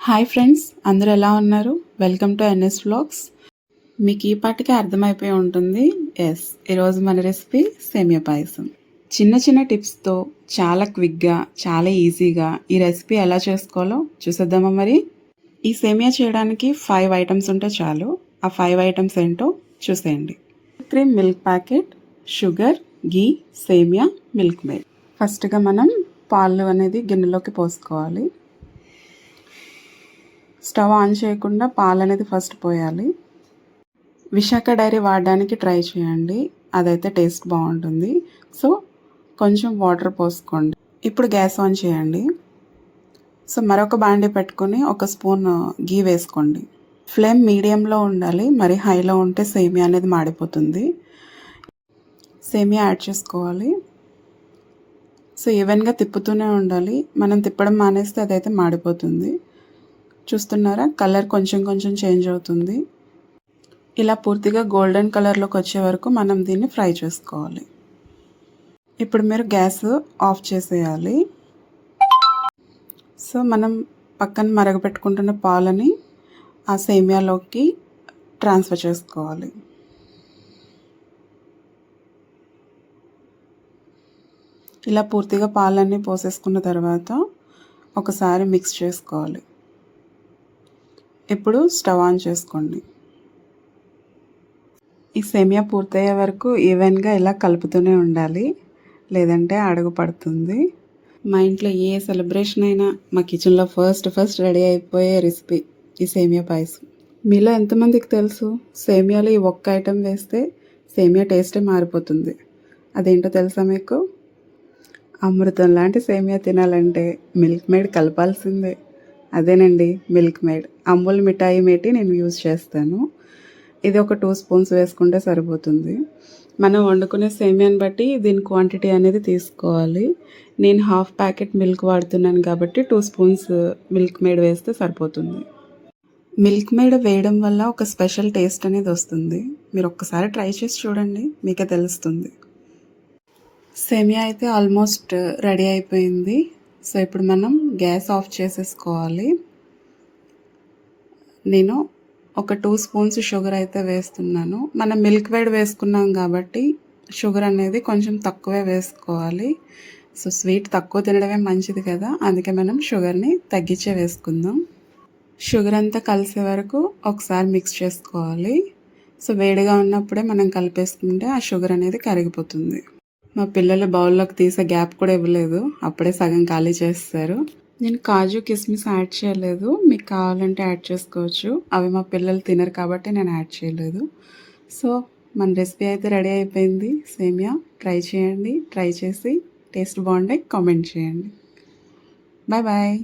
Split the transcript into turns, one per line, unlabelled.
Hi friends అందరూ ఎలా ఉన్నారు? Welcome to NS vlogs. మీకు ఈ పాటికే అర్థమైపోయి ఉంటుంది. ఎస్ ఈరోజు మన రెసిపీ సేమియా పాయసం. చిన్న చిన్న టిప్స్తో చాలా క్విక్గా చాలా ఈజీగా ఈ రెసిపీ ఎలా చేసుకోవాలో చూసేద్దామా మరి? ఈ సేమియా చేయడానికి ఫైవ్ ఐటమ్స్ ఉంటే చాలు. ఆ ఫైవ్ ఐటమ్స్ ఏంటో చూసేయండి. Cream milk packet sugar ghee semiya milk made ఫస్ట్గా మనం పాలు అనేది గిన్నెలోకి పోసుకోవాలి. స్టవ్ ఆన్ చేయకుండా పాలు అనేది ఫస్ట్ పోయాలి. విశాఖ డైరీ వాడడానికి ట్రై చేయండి. అదైతే టేస్ట్ బాగుంటుంది. సో కొంచెం వాటర్ పోసుకోండి. ఇప్పుడు గ్యాస్ ఆన్ చేయండి. సో మరొక బాండి పెట్టుకొని ఒక స్పూన్ గీ వేసుకోండి. ఫ్లేమ్ మీడియంలో ఉండాలి. మరి హైలో ఉంటే సేమియా అనేది మాడిపోతుంది. సేమియా యాడ్ చేసుకోవాలి. సో ఈవెన్గా తిప్పుతూనే ఉండాలి. మనం తిప్పడం మానేస్తే అదైతే మాడిపోతుంది. చూస్తున్నారా? కలర్ కొంచెం కొంచెం చేంజ్ అవుతుంది. ఇలా పూర్తిగా గోల్డెన్ కలర్లోకి వచ్చే వరకు మనం దీన్ని ఫ్రై చేసుకోవాలి. ఇప్పుడు మీరు గ్యాస్ ఆఫ్ చేసేయాలి. సో మనం పక్కన మరగపెట్టుకుంటున్న పాలని ఆ సేమియాలోకి ట్రాన్స్ఫర్ చేసుకోవాలి. ఇలా పూర్తిగా పాలన్నీ పోసేసుకున్న తర్వాత ఒకసారి మిక్స్ చేసుకోవాలి. ఇప్పుడు స్టవ్ ఆన్ చేసుకోండి. ఈ సేమియా పూర్తయ్యే వరకు ఈవెన్గా ఇలా కలుపుతూనే ఉండాలి. లేదంటే అడుగు పడుతుంది. మా ఇంట్లో ఏ సెలబ్రేషన్ అయినా మా కిచెన్లో ఫస్ట్ ఫస్ట్ రెడీ అయిపోయే రెసిపీ ఈ సేమియా పాయసం. మీలో ఎంతమందికి తెలుసు? సేమియాలో ఈ ఒక్క ఐటెం వేస్తే సేమియా టేస్టే మారిపోతుంది. అదేంటో తెలుసా మీకు? అమృతం లాంటి సేమియా తినాలంటే మిల్క్ మేడ్ కలపాల్సిందే. అదేనండి మిల్క్ మేడ్ అమూల్ మిఠాయి మేటి నేను యూజ్ చేస్తాను. ఇది ఒక టూ స్పూన్స్ వేసుకుంటే సరిపోతుంది. మనం వండుకునే సేమియాని బట్టి దీని క్వాంటిటీ అనేది తీసుకోవాలి. నేను హాఫ్ ప్యాకెట్ మిల్క్ వాడుతున్నాను కాబట్టి టూ స్పూన్స్ మిల్క్ మేడ్ వేస్తే సరిపోతుంది. మిల్క్ మేడ్ వేయడం వల్ల ఒక స్పెషల్ టేస్ట్ అనేది వస్తుంది. మీరు ఒక్కసారి ట్రై చేసి చూడండి మీకే తెలుస్తుంది. సేమియా అయితే ఆల్మోస్ట్ రెడీ అయిపోయింది. సో ఇప్పుడు మనం గ్యాస్ ఆఫ్ చేసేసుకోవాలి. నేను ఒక టూ స్పూన్స్ షుగర్ అయితే వేస్తున్నాను. మనం మిల్క్ వేడ్ వేసుకున్నాం కాబట్టి షుగర్ అనేది కొంచెం తక్కువే వేసుకోవాలి. సో స్వీట్ తక్కువ తినడమే మంచిది కదా. అందుకే మనం షుగర్ని తగ్గించే వేసుకుందాం. షుగర్ అంతా కలిసే వరకు ఒకసారి మిక్స్ చేసుకోవాలి. సో వేడిగా ఉన్నప్పుడే మనం కలిపేసుకుంటే ఆ షుగర్ అనేది కరిగిపోతుంది. మా పిల్లలు బౌల్లోకి తీసే గ్యాప్ కూడా ఇవ్వలేదు. అప్పుడే సగం ఖాళీ చేస్తారు. నేను కాజు కిస్మిస్ యాడ్ చేయలేదు. మీకు కావాలంటే యాడ్ చేసుకోవచ్చు. అవి మా పిల్లలు తినరు కాబట్టి నేను యాడ్ చేయలేదు. సో మన రెసిపీ అయితే రెడీ అయిపోయింది. సేమియా ట్రై చేయండి. ట్రై చేసి టేస్ట్ బాగుండే కామెంట్ చేయండి. Bye bye.